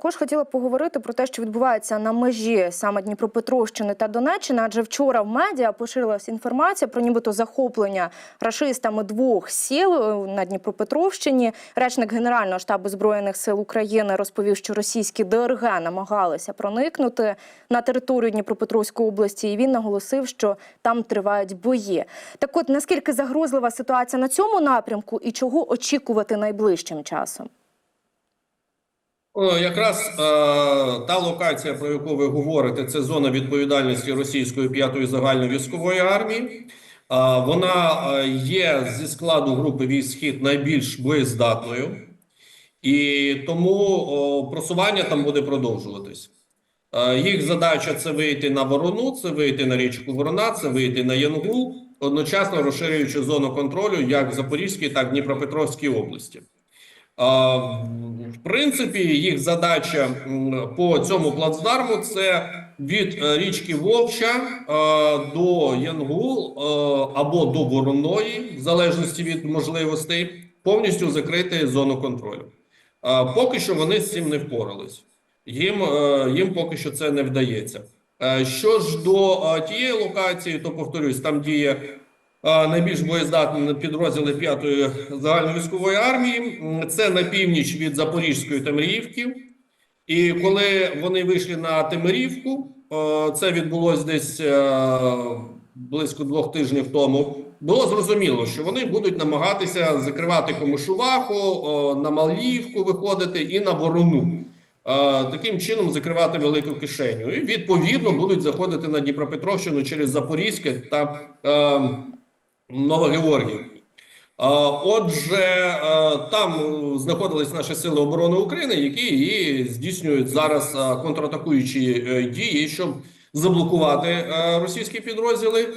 також хотіла поговорити про те, що відбувається на межі саме Дніпропетровщини та Донеччини. Адже вчора в медіа поширилась інформація про нібито захоплення рашистами двох сіл е, на Дніпропетровщині. Речник Генерального штабу збройних сил України розповів, що російські ДРГ намагалися проникнути на територію Дніпропетровської області, і він наголосив, що там тривають бої. Так, от наскільки загрозлива ситуація на цьому напрямку, і чого очікувати найближчим часом? Якраз е, та локація, про яку ви говорите, це зона відповідальності російської п'ятої загальновійськової армії. Е, вона е, є зі складу групи військ «Схід» найбільш боєздатною, і тому о, просування там буде продовжуватись. Е, їх задача це вийти на ворону, це вийти на річку Ворона, це вийти на Янгул, одночасно розширюючи зону контролю як в Запорізькій, так і Дніпропетровській області. В принципі, їх задача по цьому плацдарму це від е, річки Вовча е, до Янгул е, або до Вороної, в залежності від можливостей, повністю закрити зону контролю. Поки що вони з цим не впорались. Їм, їм поки що це не вдається. Що ж до тієї локації, то повторюсь, там діє найбільш боєздатні підрозділи 5-ї загальновійськової армії. Це на північ від Запорізької Темирівки. І коли вони вийшли на Темирівку, це відбулося десь е, близько двох тижнів тому. Було зрозуміло, що вони будуть намагатися закривати Комишуваху, на Маліївку виходити і на Ворону. Таким чином закривати велику кишеню. І відповідно будуть заходити на Дніпропетровщину через Запорізьке та е, Новогеоргіївку. Е, Отже, там знаходились наші сили оборони України, які і здійснюють зараз контратакуючі е, дії, щоб заблокувати е, російські підрозділи,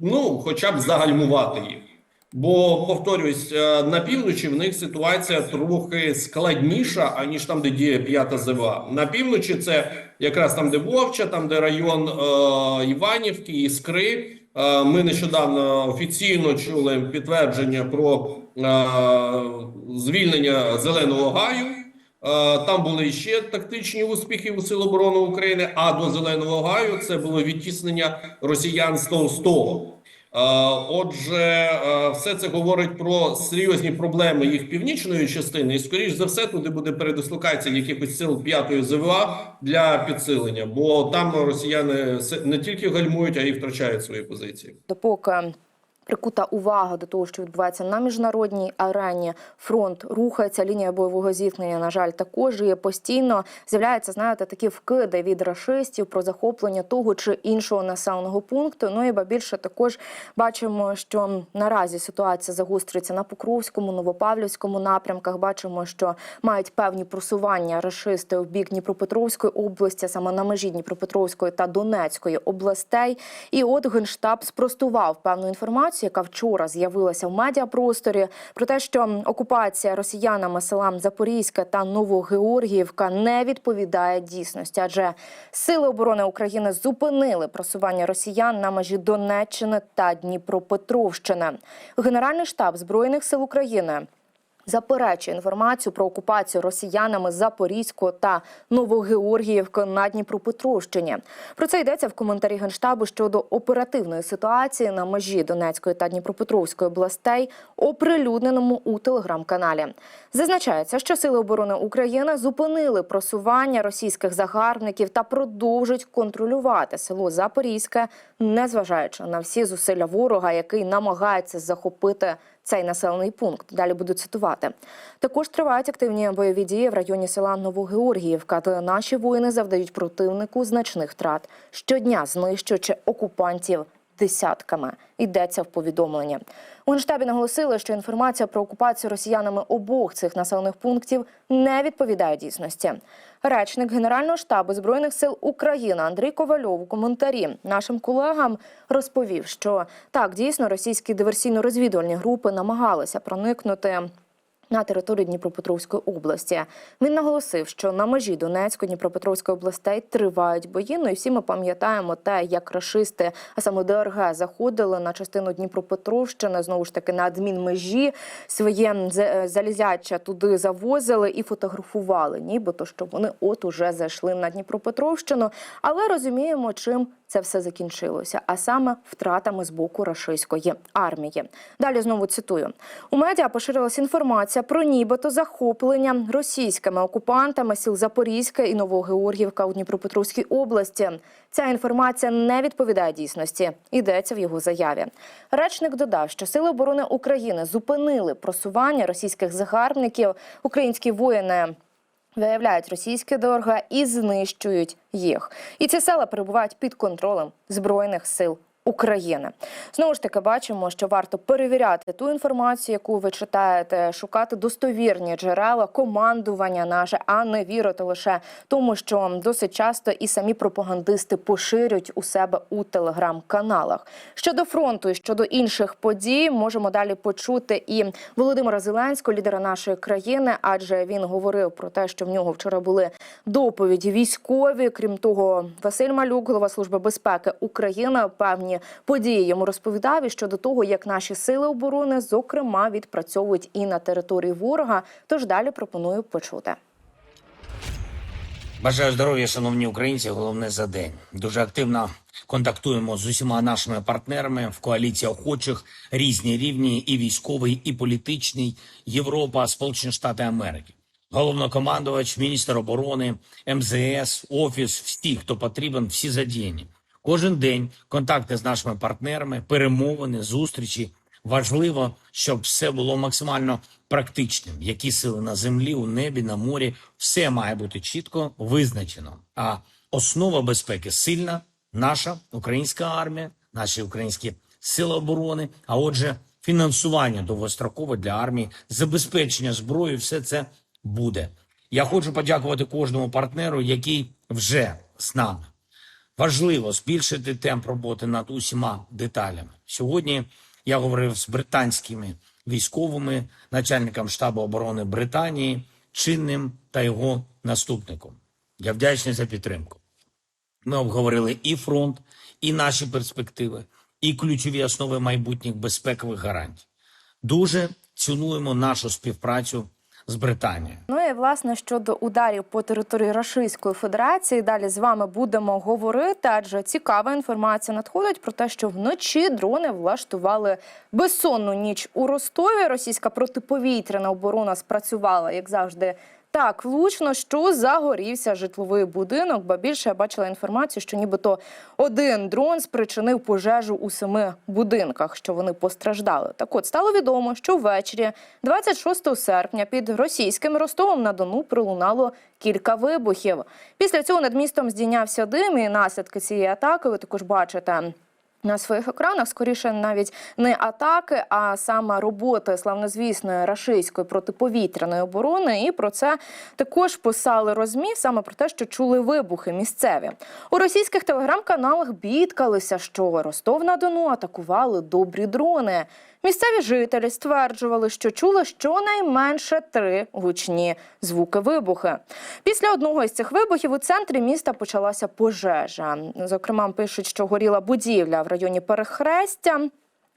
ну хоча б загальмувати їх. Бо повторюсь, е, на півночі в них ситуація трохи складніша, аніж там, де діє п'ята ЗВА. На півночі це якраз там, де Вовча, там де район е, Іванівки, Іскри. Е, Ми нещодавно офіційно чули підтвердження про е, звільнення зеленого гаю. Е, Там були ще тактичні успіхи у Сил оборони України. А до зеленого гаю це було відтіснення росіян з Толстого. Е, Отже, е, все це говорить про серйозні проблеми їх північної частини, і скоріш за все, туди буде передислокація якихось сил п'ятої ЗВА для підсилення, бо там росіяни не тільки гальмують, а й втрачають свої позиції. допоки прикута увага до того, що відбувається на міжнародній арені. Фронт рухається, лінія бойового зіткнення, на жаль, також є постійно. З'являються, знаєте, такі вкиди від рашистів про захоплення того чи іншого населеного пункту. Ну і ба більше також бачимо, що наразі ситуація загострюється на Покровському, Новопавлівському напрямках. Бачимо, що мають певні просування рашисти в бік Дніпропетровської області, саме на межі Дніпропетровської та Донецької областей. І от генштаб спростував певну інформацію, яка вчора з'явилася в медіапросторі, про те, що окупація росіянами селам Запорізька та Новогеоргіївка не відповідає дійсності, адже сили оборони України зупинили просування росіян на межі Донеччини та Дніпропетровщини. Генеральний штаб збройних сил України. Заперечує інформацію про окупацію росіянами Запорізького та Новогеоргіївки на Дніпропетровщині. Про це йдеться в коментарі генштабу щодо оперативної ситуації на межі Донецької та Дніпропетровської областей, оприлюдненому у телеграм-каналі. Зазначається, що сили оборони України зупинили просування російських загарбників та продовжують контролювати село Запорізьке, незважаючи на всі зусилля ворога, який намагається захопити цей населений пункт. Далі буду цитувати. Також тривають активні бойові дії в районі села Новогеоргіївка, де наші воїни завдають противнику значних втрат. Щодня знищуючи окупантів десятками. Йдеться в повідомленні. У Генштабі наголосили, що інформація про окупацію росіянами обох цих населених пунктів не відповідає дійсності. Речник Генерального штабу збройних сил України Андрій Ковальов у коментарі нашим колегам розповів, що так дійсно російські диверсійно-розвідувальні групи намагалися проникнути на території Дніпропетровської області. Він наголосив, що на межі Донецької Дніпропетровської областей тривають бої. Ну і всі ми пам'ятаємо те, як рашисти, а саме ДРГ, заходили на частину Дніпропетровщини, знову ж таки на адмінмежі своє з- залізяча туди завозили і фотографували, нібито що вони от уже зайшли на Дніпропетровщину. Але розуміємо, чим це все закінчилося, а саме втратами з боку рашистської армії. Далі знову цитую: у медіа поширилася інформація про нібито захоплення російськими окупантами сіл Запорізька і Новогеоргівка у Дніпропетровській області. Ця інформація не відповідає дійсності. Йдеться в його заяві. Речник додав, що сили оборони України зупинили просування російських загарбників. Українські воїни виявляють російське дорога і знищують їх. І ці села перебувають під контролем збройних сил. України знову ж таки бачимо, що варто перевіряти ту інформацію, яку ви читаєте, шукати достовірні джерела командування наше, а не вірити лише тому, що досить часто і самі пропагандисти поширюють у себе у телеграм-каналах. Щодо фронту і щодо інших подій, можемо далі почути і Володимира Зеленського, лідера нашої країни, адже він говорив про те, що в нього вчора були доповіді військові. Крім того, Василь Малюк, голова служби безпеки України, певні події йому розповідав і щодо того, як наші сили оборони, зокрема, відпрацьовують і на території ворога. Тож далі пропоную почути. Бажаю здоров'я, шановні українці. Головне за день. Дуже активно контактуємо з усіма нашими партнерами в коаліції охочих різні рівні, і військовий, і політичний, Європа, Сполучені Штати Америки. Головнокомандувач, міністр оборони, МЗС, офіс, всі, хто потрібен, всі задіяні. Кожен день контакти з нашими партнерами, перемовини, зустрічі. Важливо, щоб все було максимально практичним. Які сили на землі, у небі, на морі, все має бути чітко визначено. А основа безпеки сильна, наша українська армія, наші українські сили оборони. А отже, фінансування довгострокове для армії, забезпечення зброї, все це буде. Я хочу подякувати кожному партнеру, який вже з нами. Важливо збільшити темп роботи над усіма деталями. Сьогодні я говорив з британськими військовими, начальником штабу оборони Британії, чинним та його наступником. Я вдячний за підтримку. Ми обговорили і фронт, і наші перспективи, і ключові основи майбутніх безпекових гарантій. Дуже цінуємо нашу співпрацю з Британії. Ну і власне щодо ударів по території Російської Федерації, далі з вами будемо говорити, адже цікава інформація надходить про те, що вночі дрони влаштували безсонну ніч у Ростові. Російська протиповітряна оборона спрацювала, як завжди. Так, влучно, що загорівся житловий будинок, ба більше я бачила інформацію, що нібито один дрон спричинив пожежу у семи будинках, що вони постраждали. Так от стало відомо, що ввечері, 26 серпня, під російським Ростовом на Дону пролунало кілька вибухів. Після цього над містом здійнявся дим, і наслідки цієї атаки ви також бачите. На своїх екранах скоріше навіть не атаки, а саме роботи славнозвісної рашистської протиповітряної оборони. І про це також писали розмі саме про те, що чули вибухи місцеві у російських телеграм-каналах. Бідкалися, що Ростов на Дону атакували добрі дрони. Місцеві жителі стверджували, що чули щонайменше три гучні звуки вибухи. Після одного із цих вибухів у центрі міста почалася пожежа. Зокрема, пишуть, що горіла будівля в районі перехрестя.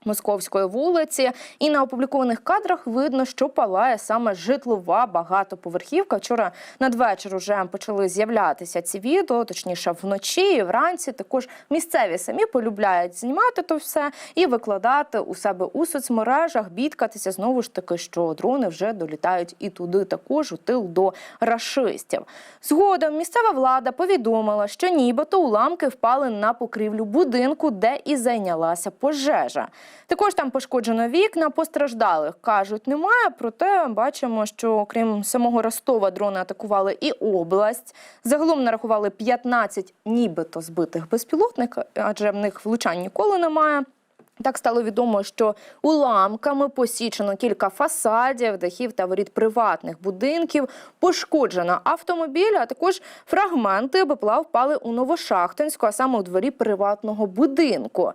Московської вулиці, і на опублікованих кадрах видно, що палає саме житлова багатоповерхівка. Вчора надвечір уже почали з'являтися ці відео, точніше вночі і вранці. Також місцеві самі полюбляють знімати то все і викладати у себе у соцмережах, бідкатися знову ж таки, що дрони вже долітають і туди, також у тил до рашистів. Згодом місцева влада повідомила, що нібито уламки впали на покрівлю будинку, де і зайнялася пожежа. Також там пошкоджено вікна, постраждалих кажуть, немає. Проте бачимо, що окрім самого Ростова дрони атакували і область. Загалом нарахували 15 нібито збитих безпілотників, адже в них влучань ніколи немає. Так стало відомо, що уламками посічено кілька фасадів, дахів та воріт приватних будинків, пошкоджено автомобіль, а також фрагменти БПЛА впали у Новошахтинську, а саме у дворі приватного будинку.